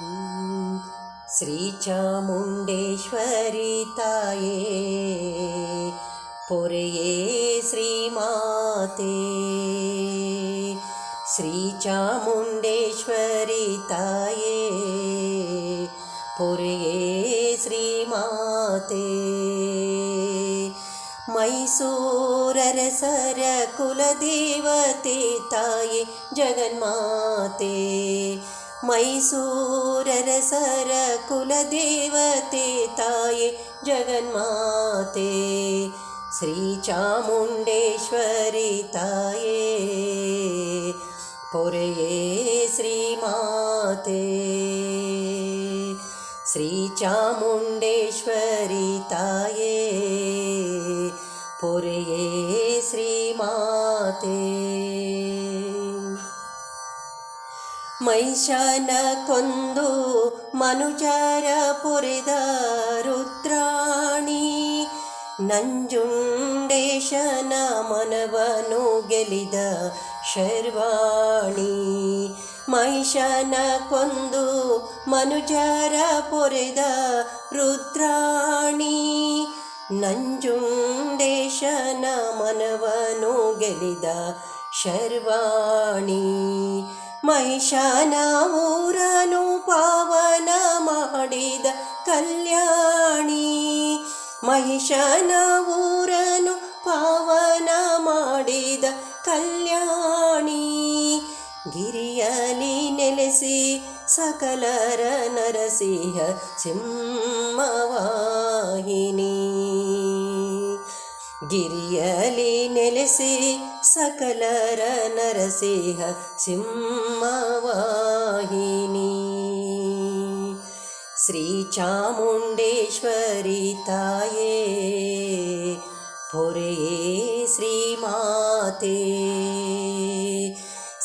श्रीचामुण्डेश्वरिताये पुरये श्रीमाते श्रीचामुण्डेश्वरिताये पुरये श्रीमाते मैसूररसरकुलदेवते ताये जगन्माते मैसूररसरकुलदेवते ताये जगन्माते श्रीचामुण्डेश्वरि ताये पुरये श्रीमाते श्रीचामुण्डेश्वरि ताये पुरये श्रीमाते ಮೈಶಾನ ಕೊಂದು ಮನುಜರ ಪೊರೆದ ರುದ್ರಾಣಿ. ನಂಜುಂಡೇಶನ ಮನವನು ಗೆಲಿದ ಶರ್ವಾಣಿ. ಮಹಿಷನ ಕೊಂದು ಮನುಜರ ಪೊರೆದ ರುದ್ರಾಣಿ. ನಂಜುಂಡೇಶನ ಮನವನು ಗೆಲಿದ ಶರ್ವಾಣಿ. ಮಹಿಷನ ಊರನು ಪಾವನ ಮಾಡಿದ ಕಲ್ಯಾಣಿ. ಮಹಿಷನ ಊರನು ಪಾವನ ಮಾಡಿದ ಕಲ್ಯಾಣಿ. ಗಿರಿಯಲಿ ನೆಲೆಸಿ ಸಕಲರ ನರಸಿಂಹ ಸಿಂಹವಾಹಿನಿ. ಗಿರಿಯಲಿ ನೆಲೆಸಿ ಸಕಲರ ನರಸಿಂಹ ಸಿಂಹವಾಹಿನಿ ಶ್ರೀ ಚಾಮುಂಡೇಶ್ವರಿ ತಾಯೇ ಪೊರೆಯೇ ಶ್ರೀಮಾತೆ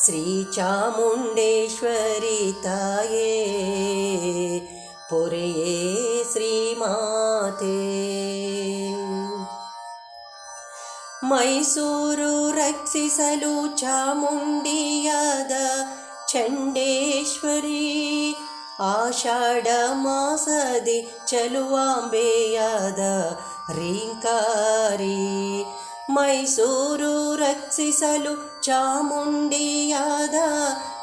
ಶ್ರೀ ಚಾಮುಂಡೇಶ್ವರಿ ಮೈಸೂರು ರಕ್ಷಿಸಲು ಚಾಮುಂಡಿಯಾದ ಚಂಡೇಶ್ವರಿ. ಆಷಾಢ ಮಾಸದಿ ಚಲುವಾಂಬೆಯಾದ ರೀಂಕಾರಿ. ಮೈಸೂರು ರಕ್ಷಿಸಲು ಚಾಮುಂಡಿಯಾದ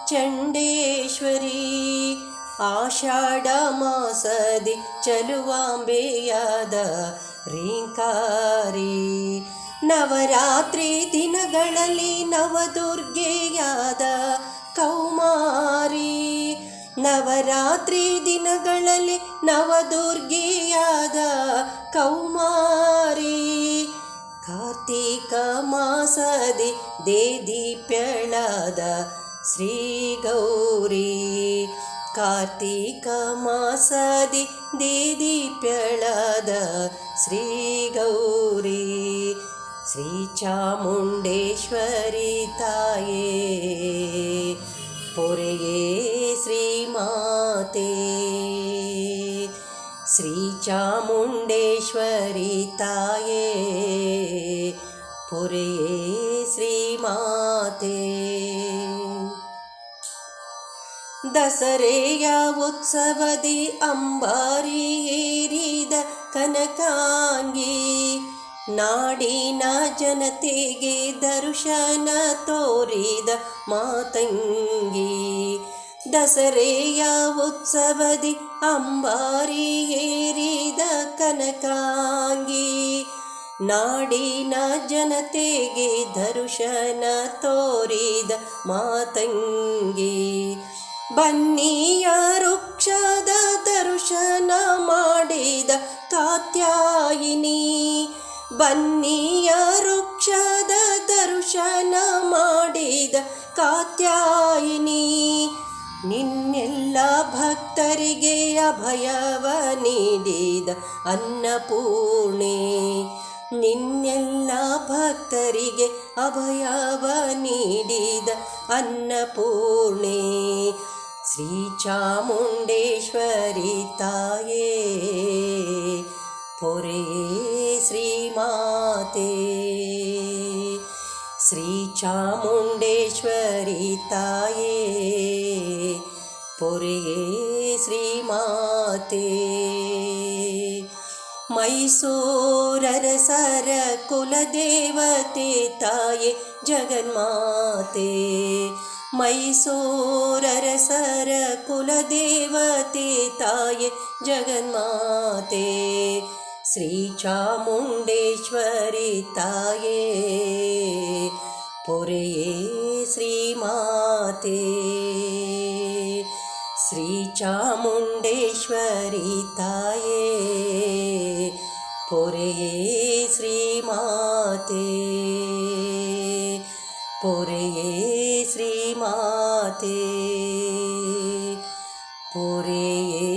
ಚಂಡೇಶ್ವರಿ. ಆಷಾಢ ಮಾಸದಿ ಚಲುವಾಂಬೆಯಾದ ರೀಂಕಾರಿ. ನವರಾತ್ರಿ ದಿನಗಳಲ್ಲಿ ನವದುರ್ಗೆಯಾದ ಕೌಮಾರಿ, ನವರಾತ್ರಿ ದಿನಗಳಲ್ಲಿ ನವದುರ್ಗೆಯಾದ ಕೌಮಾರಿ, ಕಾರ್ತೀಕ ಮಾಸದಿ ದೇದೀಪ್ಯಳಾದ ಶ್ರೀ ಗೌರಿ ಕಾರ್ತೀಕ ಮಾಸದಿ ದೇದೀಪ್ಯಳಾದ ಶ್ರೀ ಗೌರಿ ಶ್ರೀ ಚಾಮುಂಡೇಶ್ವರಿ ತಾಯೇ ಪೊರೆಯೇ ಶ್ರೀಮಾತೆ ಶ್ರೀ ಚಾಮುಂಡೇಶ್ವರಿ ತಾಯೇ ಪೊರೆಯೇ ಶ್ರೀಮಾತೆ ದಸರೆಯ ಉತ್ಸವದಿ ಅಂಬಾರಿ ಏರಿದ ಕನಕಾಂಗಿ ನಾಡಿನ ಜನತೆಗೆ ದರ್ಶನ ತೋರಿದ ಮಾತಂಗಿ. ದಸರೆಯ ಉತ್ಸವದಿ ಅಂಬಾರಿ ಏರಿದ ಕನಕಾಂಗಿ. ನಾಡಿನ ಜನತೆಗೆ ದರ್ಶನ ತೋರಿದ ಮಾತಂಗಿ. ಬನ್ನಿಯ ವೃಕ್ಷದ ದರ್ಶನ ಮಾಡಿದ ಕಾತ್ಯಾಯಿನಿ. ಬನ್ನಿಯ ವೃಕ್ಷದ ದರ್ಶನ ಮಾಡಿದ ಕಾತ್ಯಾಯಿನಿ. ನಿನ್ನೆಲ್ಲ ಭಕ್ತರಿಗೆ ಅಭಯವ ನೀಡಿದ ಅನ್ನಪೂರ್ಣೆ. ನಿನ್ನೆಲ್ಲ ಭಕ್ತರಿಗೆ ಅಭಯವ ನೀಡಿದ ಅನ್ನಪೂರ್ಣೆ. ಶ್ರೀ ಚಾಮುಂಡೇಶ್ವರಿ ತಾಯೇ ಪೊರೆಯೇ श्रीमाते। श्रीचामुण्डेश्वरिताये पुर्ये श्रीमाते। मैसूररसरकुलदेवते ताये जगन्माते। मैसूररसरकुलदेवते ताये जगन्माते। श्रीचामुण्डेश्वरिताये पुरये श्रीमाते श्रीचामुण्डेश्वरिताये पुरये श्रीमाते पुरये श्रीमाते पुरये